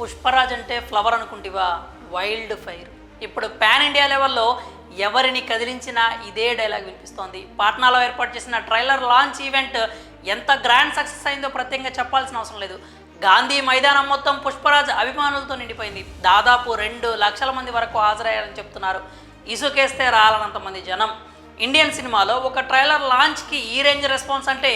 పుష్పరాజ్ అంటే ఫ్లవర్ అనుకుంటివా? Wild fire. ఇప్పుడు పాన్ ఇండియా లెవెల్లో ఎవరిని కదిలించినా ఇదే డైలాగ్ వినిపిస్తోంది. పాట్నాలో ఏర్పాటు చేసిన ట్రైలర్ లాంచ్ ఈవెంట్ ఎంత గ్రాండ్ సక్సెస్ అయిందో ప్రత్యేకంగా చెప్పాల్సిన అవసరం లేదు. గాంధీ మైదానం మొత్తం పుష్పరాజ్ అభిమానులతో నిండిపోయింది. దాదాపు రెండు లక్షల మంది వరకు హాజరయ్యారని చెప్తున్నారు. ఇసుకేస్తే రాలనంత మంది జనం. ఇండియన్ సినిమాలో ఒక ట్రైలర్ లాంచ్కి ఈ రేంజ్ రెస్పాన్స్ అంటే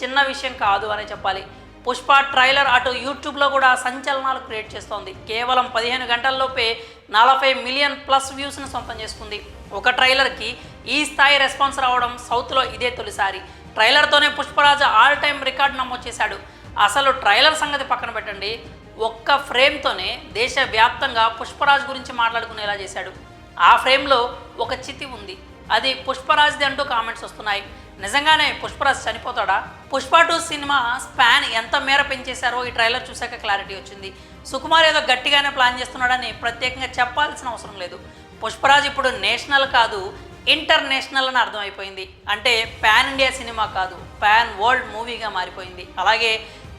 చిన్న విషయం కాదు అనే చెప్పాలి. పుష్ప ట్రైలర్ అటు యూట్యూబ్లో కూడా సంచలనాలు క్రియేట్ చేస్తోంది. కేవలం పదిహేను గంటల్లోపే నలభై మిలియన్ ప్లస్ వ్యూస్ను సొంతం చేసుకుంది. ఒక ట్రైలర్కి ఈ స్థాయి రెస్పాన్స్ రావడం సౌత్లో ఇదే తొలిసారి. ట్రైలర్తోనే పుష్పరాజు ఆల్ టైమ్ రికార్డ్ నమోదు చేశాడు. అసలు ట్రైలర్ సంగతి పక్కన పెట్టండి. ఒక్క ఫ్రేమ్తోనే దేశవ్యాప్తంగా పుష్పరాజ్ గురించి మాట్లాడుకునేలా చేశాడు. ఆ ఫ్రేమ్లో ఒక చితి ఉంది. అది పుష్పరాజ్ది అంటూ కామెంట్స్ వస్తున్నాయి. నిజంగానే పుష్పరాజ్ చనిపోతాడా? పుష్ప టూ సినిమా స్పాన్ ఎంత మేర పెంచేశారో ఈ ట్రైలర్ చూశాక క్లారిటీ వచ్చింది. సుకుమార్ ఏదో గట్టిగానే ప్లాన్ చేస్తున్నాడని ప్రత్యేకంగా చెప్పాల్సిన అవసరం లేదు. పుష్పరాజ్ ఇప్పుడు నేషనల్ కాదు ఇంటర్నేషనల్ అని అర్థమైపోయింది. అంటే పాన్ ఇండియా సినిమా కాదు పాన్ వరల్డ్ మూవీగా మారిపోయింది. అలాగే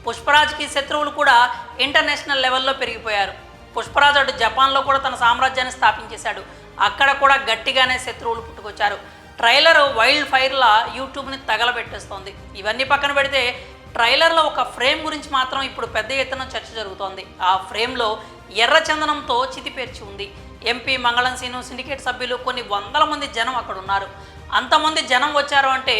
పుష్పరాజ్కి శత్రువులు కూడా ఇంటర్నేషనల్ లెవెల్లో పెరిగిపోయారు. పుష్పరాజు అటు జపాన్లో కూడా తన సామ్రాజ్యాన్ని స్థాపించేశాడు. అక్కడ కూడా గట్టిగానే శత్రువులు పుట్టుకొచ్చారు. Trailer wild ఫైర్లా యూట్యూబ్ని తగలబెట్టేస్తోంది. ఇవన్నీ పక్కన పెడితే ట్రైలర్లో ఒక ఫ్రేమ్ గురించి మాత్రం ఇప్పుడు పెద్ద ఎత్తున చర్చ జరుగుతోంది. ఆ ఫ్రేమ్లో ఎర్ర చందనంతో చితిపేర్చి ఉంది. ఎంపీ మంగళం సీను సిండికేట్ సభ్యులు కొన్ని వందల మంది జనం అక్కడ ఉన్నారు. అంతమంది జనం వచ్చారు అంటే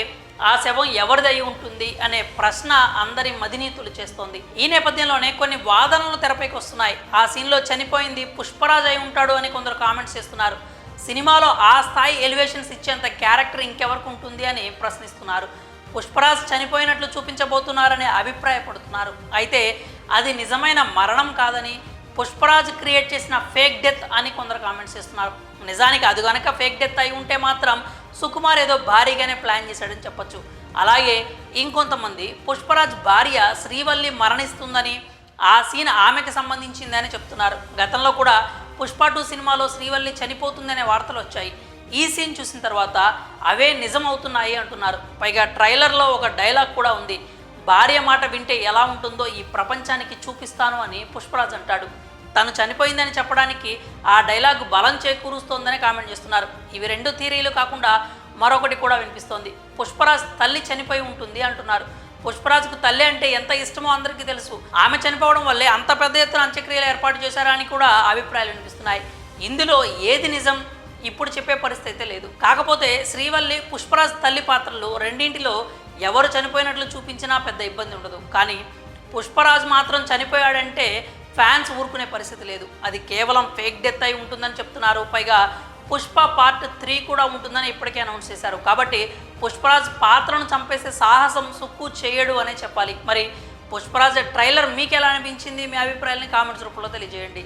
ఆ శవం ఎవరిది అయి ఉంటుంది అనే ప్రశ్న అందరి మదినీతులు చేస్తోంది ఈ నేపథ్యంలోనే కొన్ని వాదనలు తెరపైకి వస్తున్నాయి. ఆ సీన్లో చనిపోయింది పుష్పరాజ్ అయి ఉంటాడు అని కొందరు కామెంట్స్ చేస్తున్నారు. సినిమాలో ఆ స్థాయి ఎలివేషన్స్ ఇచ్చేంత క్యారెక్టర్ ఇంకెవరికి ఉంటుంది అని ప్రశ్నిస్తున్నారు. పుష్పరాజ్ చనిపోయినట్లు చూపించబోతున్నారని అభిప్రాయపడుతున్నారు. అయితే అది నిజమైన మరణం కాదని పుష్పరాజ్ క్రియేట్ చేసిన ఫేక్ డెత్ అని కొందరు కామెంట్స్ చేస్తున్నారు. నిజానికి అది కనుక ఫేక్ డెత్ అయి ఉంటే మాత్రం సుకుమార్ ఏదో భారీగానే ప్లాన్ చేశాడని చెప్పొచ్చు. అలాగే ఇంకొంతమంది పుష్పరాజ్ భార్య శ్రీవల్లి మరణిస్తుందని ఆ సీన్ ఆమెకి సంబంధించిందని చెప్తున్నారు. గతంలో కూడా పుష్ప టూ సినిమాలో శ్రీవల్లి చనిపోతుందనే వార్తలు వచ్చాయి. ఈ సీన్ చూసిన తర్వాత అవే నిజం అవుతున్నాయి అంటున్నారు. పైగా ట్రైలర్లో ఒక డైలాగ్ కూడా ఉంది. భార్య మాట వింటే ఎలా ఉంటుందో ఈ ప్రపంచానికి చూపిస్తాను అని పుష్పరాజ్ అంటాడు. తను చనిపోయిందని చెప్పడానికి ఆ డైలాగ్ బలం చేకూరుస్తోందని కామెంట్ చేస్తున్నారు. ఇవి రెండు థీరీలు కాకుండా మరొకటి కూడా వినిపిస్తోంది. పుష్పరాజ్ తల్లి చనిపోయి ఉంటుంది అంటున్నారు. పుష్పరాజ్కు తల్లి అంటే ఎంత ఇష్టమో అందరికీ తెలుసు. ఆమె చనిపోవడం వల్లే అంత పెద్ద ఎత్తున అంత్యక్రియలు ఏర్పాటు చేశారని కూడా అభిప్రాయాలు వినిపిస్తున్నాయి. ఇందులో ఏది నిజం? ఇప్పుడు చెప్పే పరిస్థితి అయితే లేదు. కాకపోతే శ్రీవల్లి పుష్పరాజ్ తల్లి పాత్రలు రెండింటిలో ఎవరు చనిపోయినట్లు చూపించినా పెద్ద ఇబ్బంది ఉండదు. కానీ పుష్పరాజ్ మాత్రం చనిపోయాడంటే ఫ్యాన్స్ ఊరుకునే పరిస్థితి లేదు. అది కేవలం ఫేక్ డెత్ అయి ఉంటుందని చెప్తున్నారు. పైగా పుష్ప పార్ట్ త్రీ కూడా ఉంటుందని ఇప్పటికే అనౌన్స్ చేశారు. కాబట్టి పుష్పరాజ్ పాత్రను చంపేసే సాహసం సుక్కు చేయడు అనే చెప్పాలి. మరి పుష్పరాజ్ ట్రైలర్ మీకు ఎలా అనిపించింది? మీ అభిప్రాయాలని కామెంట్స్ రూపంలో తెలియజేయండి.